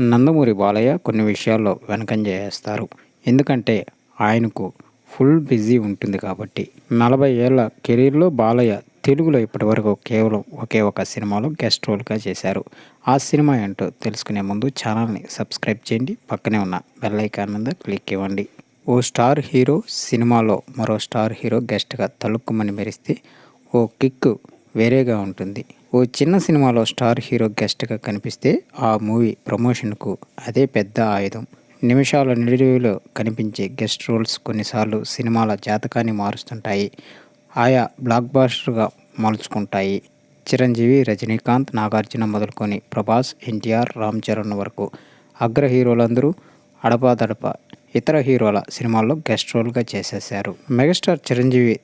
నందమూరి బాలయ్య కొన్ని విషయాల్లో వెనకంజ వేస్తారు ఎందుకంటే ఆయనకు ఫుల్ బిజీ ఉంటుంది కాబట్టి. నలభై ఏళ్ళ కెరీర్లో బాలయ్య తెలుగులో ఇప్పటివరకు కేవలం ఒకే ఒక సినిమాలో గెస్ట్ రోల్గా చేశారు. ఆ సినిమా ఏంటో తెలుసుకునే ముందు ఛానల్ని సబ్స్క్రైబ్ చేయండి. పక్కనే ఉన్న బెల్ ఐకాన్ మీద క్లిక్ ఇవ్వండి. ఓ స్టార్ హీరో సినిమాలో మరో స్టార్ హీరో గెస్ట్గా తలుక్కుమని మెరిస్తే ఓ కిక్ వేరేగా ఉంటుంది. ఓ చిన్న సినిమాలో స్టార్ హీరో గెస్ట్గా కనిపిస్తే ఆ మూవీ ప్రమోషన్కు అదే పెద్ద ఆయుధం. నిమిషాల నిడివిలో కనిపించే గెస్ట్ రోల్స్ కొన్నిసార్లు సినిమాల జాతకాన్ని మారుస్తుంటాయి. ఆయా బ్లాక్ బాస్టర్గా మలుచుకుంటాయి. చిరంజీవి రజనీకాంత్ నాగార్జున మొదలుకొని ప్రభాస్ ఎన్టీఆర్ రామ్ చరణ్ వరకు అగ్ర హీరోలందరూ అడపాదడప ఇతర హీరోల సినిమాల్లో గెస్ట్ రోల్గా చేసేశారు. మెగాస్టార్ చిరంజీవి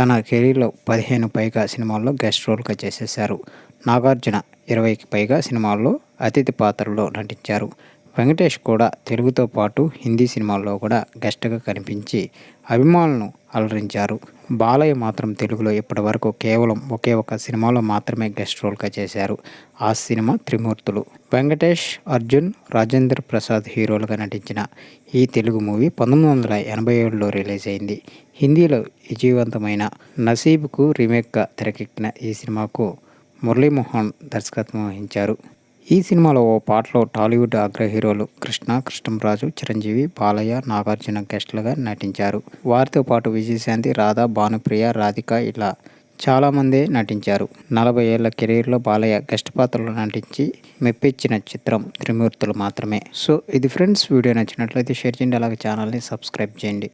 తన కెరీర్లో పదిహేను పైగా సినిమాల్లో గెస్ట్ రోల్గా చేసేశారు. నాగార్జున ఇరవైకి పైగా సినిమాల్లో అతిథి పాత్రలో నటించారు. వెంకటేష్ కూడా తెలుగుతో పాటు హిందీ సినిమాల్లో కూడా గెస్ట్గా కనిపించి అభిమానులను అలరించారు. బాలయ్య మాత్రం తెలుగులో ఇప్పటి వరకు కేవలం ఒకే ఒక సినిమాలో మాత్రమే గెస్ట్ రోల్గా చేశారు. ఆ సినిమా త్రిమూర్తులు. వెంకటేష్ అర్జున్ రాజేంద్ర ప్రసాద్ హీరోలుగా నటించిన ఈ తెలుగు మూవీ పంతొమ్మిది వందల ఎనభై ఏడులో రిలీజ్ అయింది. హిందీలో విజయవంతమైన నసీబ్కు రీమేక్గా తెరకెక్కిన ఈ సినిమాకు మురళీమోహన్ దర్శకత్వం వహించారు. ఈ సినిమాలో ఓ పాటలో టాలీవుడ్ అగ్ర హీరోలు కృష్ణ కృష్ణంరాజు చిరంజీవి బాలయ్య నాగార్జున గెస్ట్లుగా నటించారు. వారితో పాటు విజయశాంతి రాధా భానుప్రియ రాధిక ఇలా చాలామందే నటించారు. నలభై ఏళ్ళ కెరీర్లో బాలయ్య గెస్ట్ పాత్రలో నటించి మెప్పించిన చిత్రం త్రిమూర్తులు మాత్రమే. సో ఇది ఫ్రెండ్స్ వీడియో నచ్చినట్లయితే షేర్ చేయండి. అలాగే ఛానల్ని సబ్స్క్రైబ్ చేయండి.